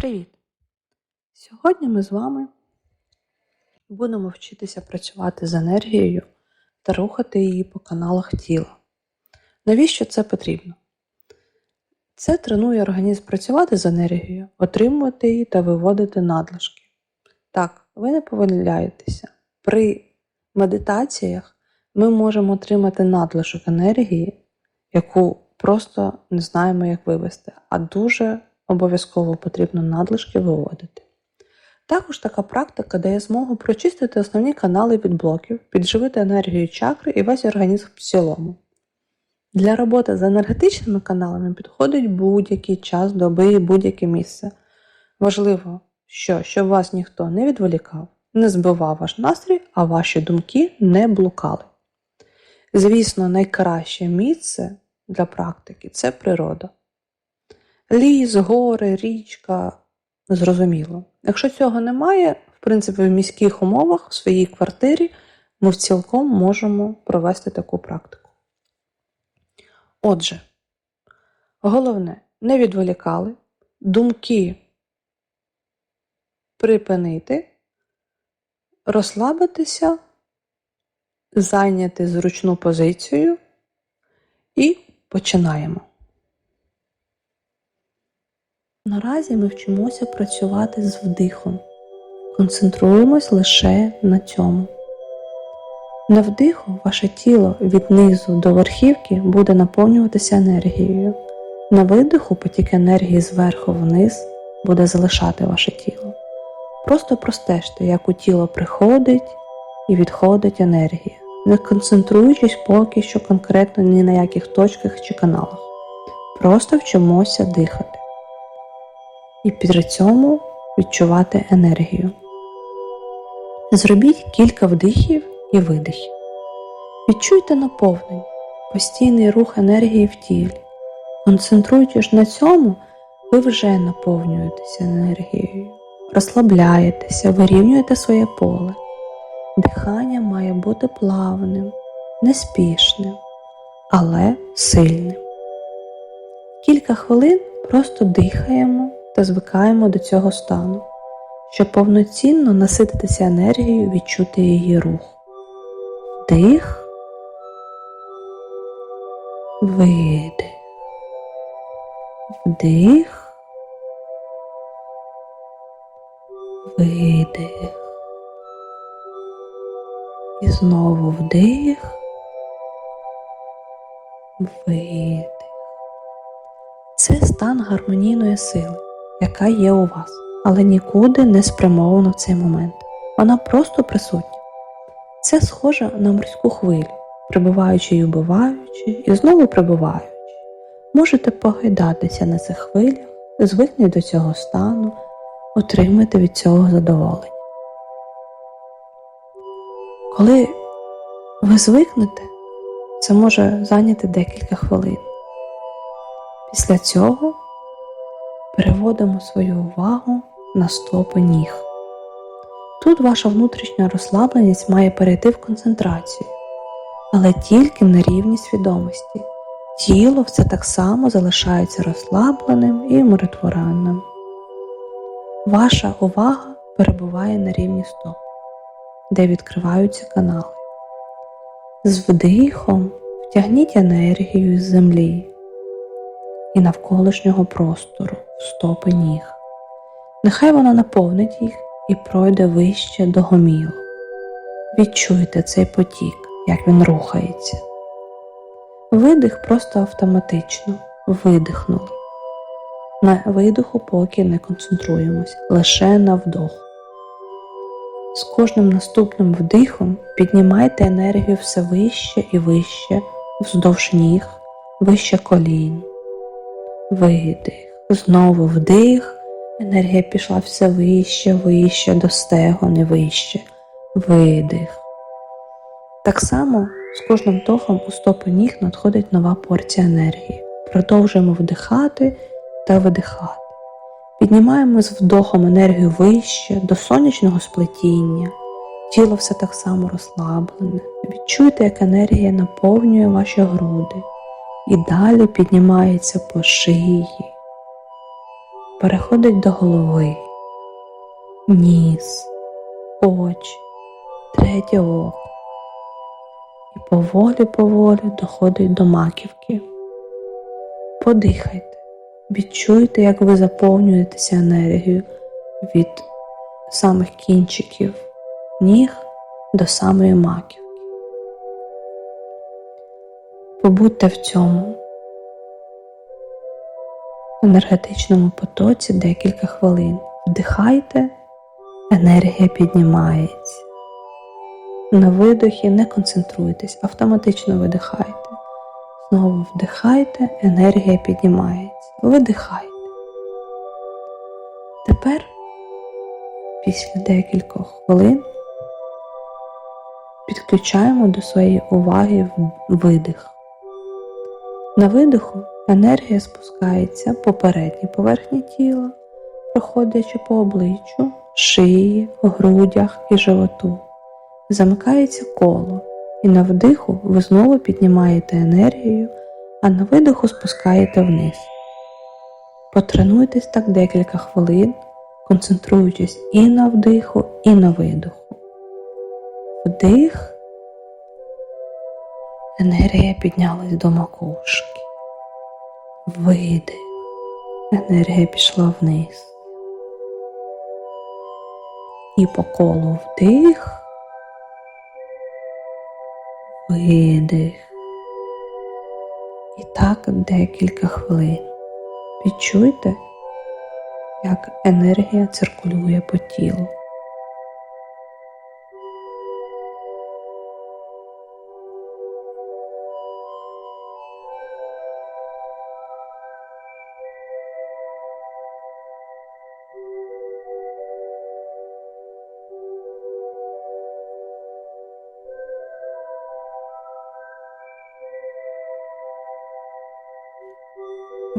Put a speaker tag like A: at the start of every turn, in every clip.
A: Привіт! Сьогодні ми з вами будемо вчитися працювати з енергією та рухати її по каналах тіла. Навіщо це потрібно? Це тренує організм працювати з енергією, отримувати її та виводити надлишки. Так, ви не помиляєтеся. При медитаціях ми можемо отримати надлишок енергії, яку просто не знаємо, як вивести, а дуже обов'язково потрібно надлишки виводити. Також така практика дає змогу прочистити основні канали від блоків, підживити енергію чакри і весь організм в цілому. Для роботи з енергетичними каналами підходить будь-який час доби і будь-яке місце. Важливо, що щоб вас ніхто не відволікав, не збивав ваш настрій, а ваші думки не блукали. Звісно, найкраще місце для практики це природа. Ліс, гори, річка зрозуміло. Якщо цього немає, в принципі, в міських умовах, в своїй квартирі, ми цілком можемо провести таку практику. Отже, головне, не відволікали, думки припинити, розслабитися, зайняти зручну позицію і починаємо. Наразі ми вчимося працювати з вдихом. Концентруємось лише на цьому. На вдиху ваше тіло від низу до верхівки буде наповнюватися енергією. На видиху потік енергії зверху вниз буде залишати ваше тіло. Просто простежте, як у тіло приходить і відходить енергія, не концентруючись поки що конкретно ні на яких точках чи каналах. Просто вчимося дихати і при цьому відчувати енергію. Зробіть кілька вдихів і видихів. Відчуйте наповнення, постійний рух енергії в тілі. Концентруючись на цьому, ви вже наповнюєтеся енергією, розслабляєтеся, вирівнюєте своє поле. Дихання має бути плавним, неспішним, але сильним. Кілька хвилин просто дихаємо та звикаємо до цього стану, щоб повноцінно насититися енергією, відчути її рух. Вдих, видих, вдих, видих. І знову вдих, видих. Це стан гармонійної сили, яка є у вас, але нікуди не спрямована в цей момент. Вона просто присутня. Це схоже на морську хвилю, прибуваючи і убиваючи, і знову прибуваючи. Можете погайдатися на цих хвилях, звикнути до цього стану, отримати від цього задоволення. Коли ви звикнете, це може зайняти декілька хвилин. Після цього переводимо свою увагу на стопи ніг. Тут ваша внутрішня розслабленість має перейти в концентрацію, але тільки на рівні свідомості. Тіло все так само залишається розслабленим і умиротворенним. Ваша увага перебуває на рівні стоп, де відкриваються канали. З вдихом втягніть енергію з землі і навколишнього простору, стопи ніг. Нехай вона наповнить їх і пройде вище до гомілу. Відчуйте цей потік, як він рухається. Видих просто автоматично, видихнули. На видиху поки не концентруємось, лише на вдох. З кожним наступним вдихом піднімайте енергію все вище і вище, вздовж ніг, вище колін. Видих. Знову вдих. Енергія пішла все вище, вище, до стегон і вище. Видих. Так само з кожним вдохом у стопи ніг надходить нова порція енергії. Продовжуємо вдихати та видихати. Піднімаємо з вдохом енергію вище, до сонячного сплетіння. Тіло все так само розслаблене. Відчуйте, як енергія наповнює ваші груди і далі піднімається по шиї, переходить до голови, ніс, очі, третє око і поволі-поволі доходить до маківки. Подихайте, відчуйте, як ви заповнюєтеся енергією від самих кінчиків ніг до самої маківки. Побудьте в цьому енергетичному потоці декілька хвилин. Вдихайте, енергія піднімається. На видохі не концентруйтесь, автоматично видихайте. Знову вдихайте, енергія піднімається. Видихайте. Тепер, після декількох хвилин, підключаємо до своєї уваги видих. На видиху енергія спускається по передній поверхні тіла, проходячи по обличчю, шиї, грудях і животу. Замикається коло, і на вдиху ви знову піднімаєте енергію, а на видиху спускаєте вниз. Потренуйтесь так декілька хвилин, концентруючись і на вдиху, і на видиху. Вдих. Енергія піднялась до макушки. Видих. Енергія пішла вниз. І по колу вдих. Видих. І так декілька хвилин. Відчуйте, як енергія циркулює по тілу.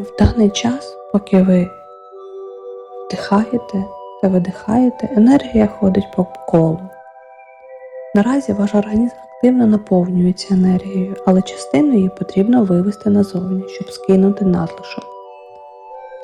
A: В даний час, поки ви вдихаєте та видихаєте, енергія ходить по колу. Наразі ваш організм активно наповнюється енергією, але частину її потрібно вивести назовні, щоб скинути надлишок.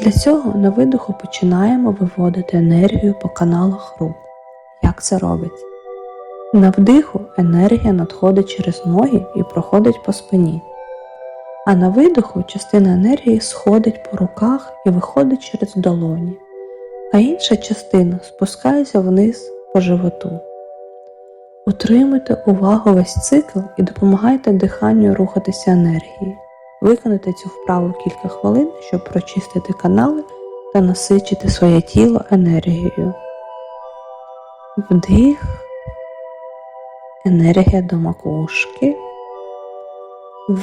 A: Для цього на видиху починаємо виводити енергію по каналах рук. Як це робиться? На вдиху енергія надходить через ноги і проходить по спині а на видоху частина енергії сходить по руках і виходить через долоні, а інша частина спускається вниз по животу. Утримуйте увагу весь цикл і допомагайте диханню рухатися енергії. Виконайте цю вправу кілька хвилин, щоб прочистити канали та насичити своє тіло енергією. Вдих, енергія до макушки,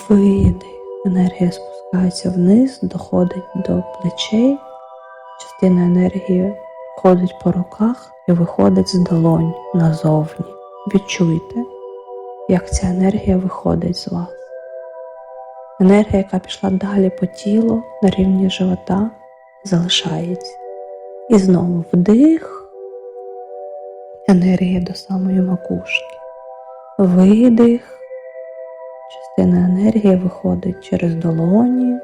A: видих. Енергія спускається вниз, доходить до плечей, частина енергії ходить по руках і виходить з долонь назовні. Відчуйте, як ця енергія виходить з вас. Енергія, яка пішла далі по тілу на рівні живота, залишається. І знову вдих, енергія до самої макушки, видих. Частина енергії виходить через долоні,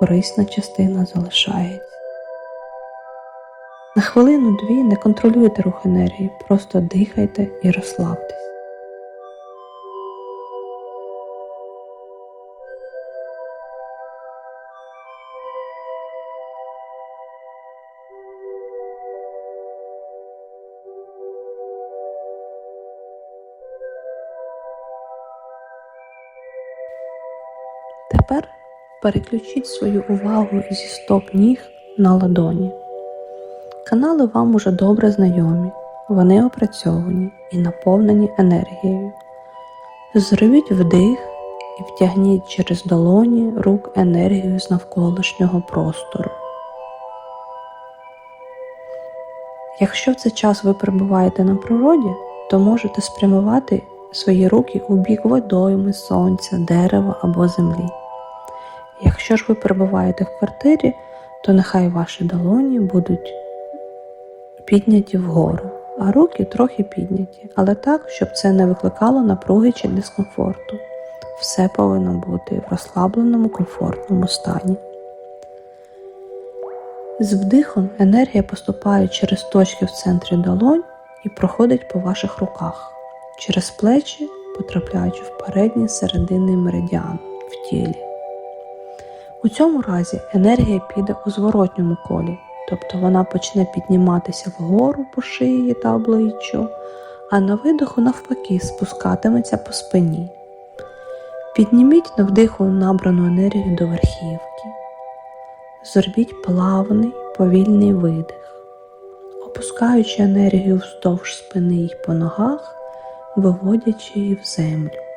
A: корисна частина залишається. На хвилину-дві не контролюйте рух енергії, просто дихайте і розслабтесь. Тепер переключіть свою увагу зі стоп ніг на ладоні. Канали вам уже добре знайомі, вони опрацьовані і наповнені енергією. Зробіть вдих і втягніть через долоні рук енергію з навколишнього простору. Якщо в цей час ви перебуваєте на природі, то можете спрямувати свої руки у бік водойми, сонця, дерева або землі. Якщо ж ви перебуваєте в квартирі, то нехай ваші долоні будуть підняті вгору, а руки трохи підняті, але так, щоб це не викликало напруги чи дискомфорту. Все повинно бути в розслабленому, комфортному стані. З вдихом енергія поступає через точки в центрі долонь і проходить по ваших руках, через плечі, потрапляючи в передній серединний меридіан в тілі. У цьому разі енергія піде у зворотньому колі, тобто вона почне підніматися вгору по шиї та обличчю, а на видиху навпаки спускатиметься по спині. Підніміть на вдиху набрану енергію до верхівки. Зробіть плавний, повільний видих, опускаючи енергію вздовж спини й по ногах, виводячи її в землю.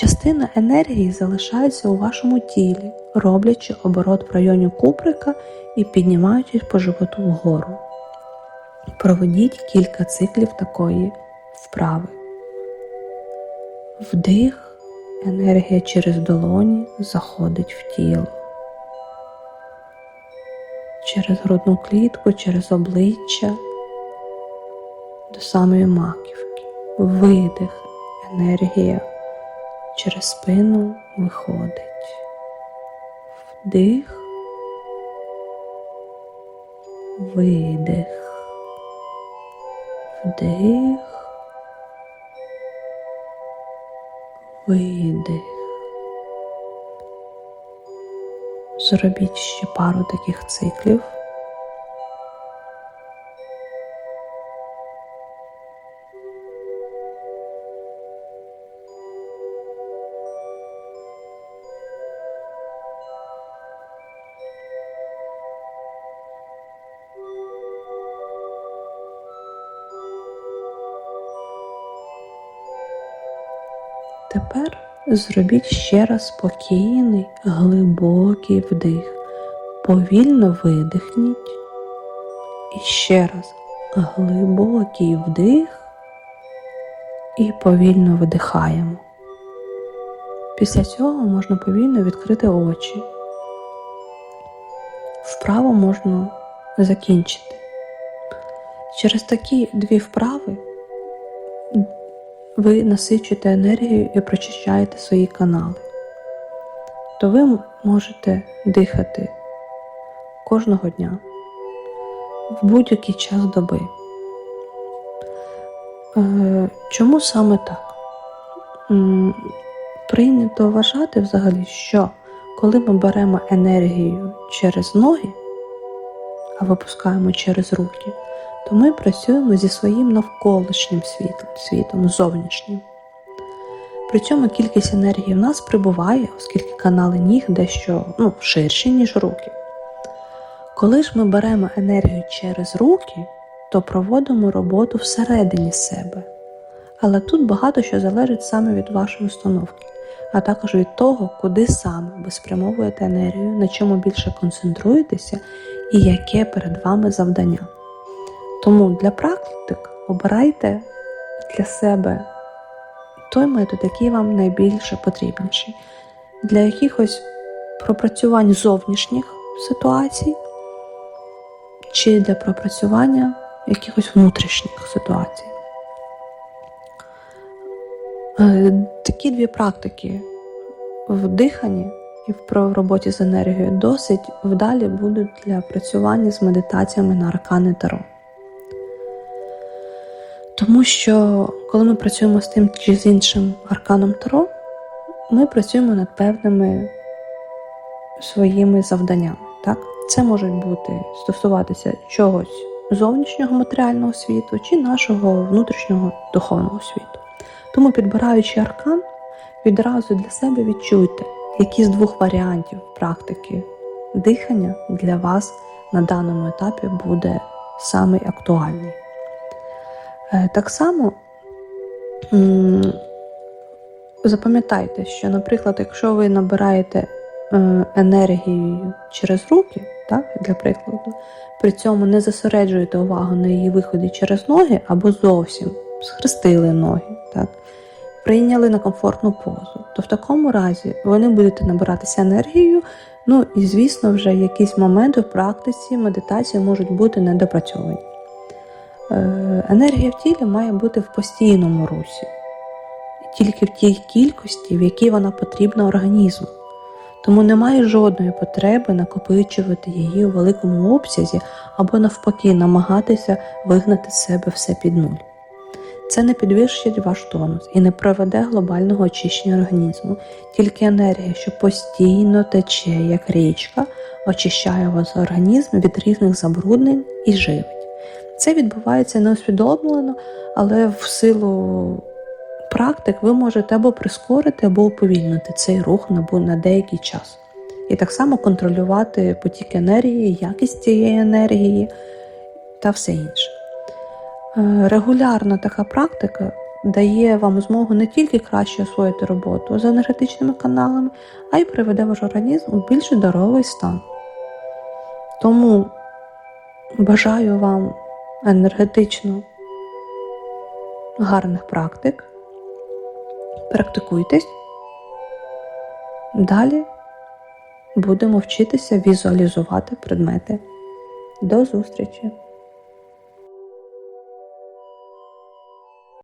A: Частина енергії залишається у вашому тілі, роблячи оборот в районі куприка і піднімаючись по животу вгору. Проведіть кілька циклів такої вправи. Вдих, енергія через долоні заходить в тіло. Через грудну клітку, через обличчя до самої маківки. Видих, енергія через спину виходить. Вдих, видих, вдих, видих. Зробіть ще пару таких циклів. Тепер зробіть ще раз спокійний, глибокий вдих. Повільно видихніть. І ще раз глибокий вдих і повільно видихаємо. Після цього можна повільно відкрити очі. Вправо можна закінчити. Через такі дві вправи ви насичуєте енергією і прочищаєте свої канали, то ви можете дихати кожного дня в будь-який час доби. Е, чому саме так? Прийнято вважати взагалі, що коли ми беремо енергію через ноги, а випускаємо через руки, то ми працюємо зі своїм навколишнім світом, світом зовнішнім. При цьому кількість енергії в нас прибуває, оскільки канали ніг дещо ну, ширші, ніж руки. Коли ж ми беремо енергію через руки, то проводимо роботу всередині себе. Але тут багато що залежить саме від вашої установки, а також від того, куди саме ви спрямовуєте енергію, на чому більше концентруєтеся і яке перед вами завдання. Тому для практик обирайте для себе той метод, який вам найбільше потрібніший. Для якихось пропрацювань зовнішніх ситуацій чи для пропрацювання якихось внутрішніх ситуацій. Е, такі дві практики в диханні і в роботі з енергією досить вдалі будуть для працювання з медитаціями на аркани Таро. Тому що, коли ми працюємо з тим чи з іншим арканом Таро, ми працюємо над певними своїми завданнями. Так? Це можуть бути стосуватися чогось зовнішнього матеріального світу чи нашого внутрішнього духовного світу. Тому, підбираючи аркан, відразу для себе відчуйте, які з двох варіантів практики дихання для вас на даному етапі буде самий актуальний. Е, так само запам'ятайте, що, наприклад, якщо ви набираєте е, енергію через руки, так, для прикладу, при цьому не зосереджуєте увагу на її виході через ноги або зовсім схрестили ноги, так, прийняли на комфортну позу, то в такому разі ви не будете набиратися енергією, ну і, звісно, вже якісь моменти в практиці медитації можуть бути недопрацьовані. Е, енергія в тілі має бути в постійному русі, тільки в тій кількості, в якій вона потрібна організму. Тому немає жодної потреби накопичувати її у великому обсязі або навпаки намагатися вигнати з себе все під нуль. Це не підвищить ваш тонус і не проведе глобального очищення організму, тільки енергія, що постійно тече, як річка, очищає ваш організм від різних забруднень і живить. Це відбувається неусвідомлено, але в силу практик ви можете або прискорити, або уповільнити цей рух на, на деякий час. І так само контролювати потік енергії, якість цієї енергії та все інше. Е, Регулярна така практика дає вам змогу не тільки краще освоїти роботу з енергетичними каналами, а й приведе ваш організм у більш здоровий стан. Тому бажаю вам енергетично гарних практик. Практикуйтесь. Далі будемо вчитися візуалізувати предмети. До зустрічі!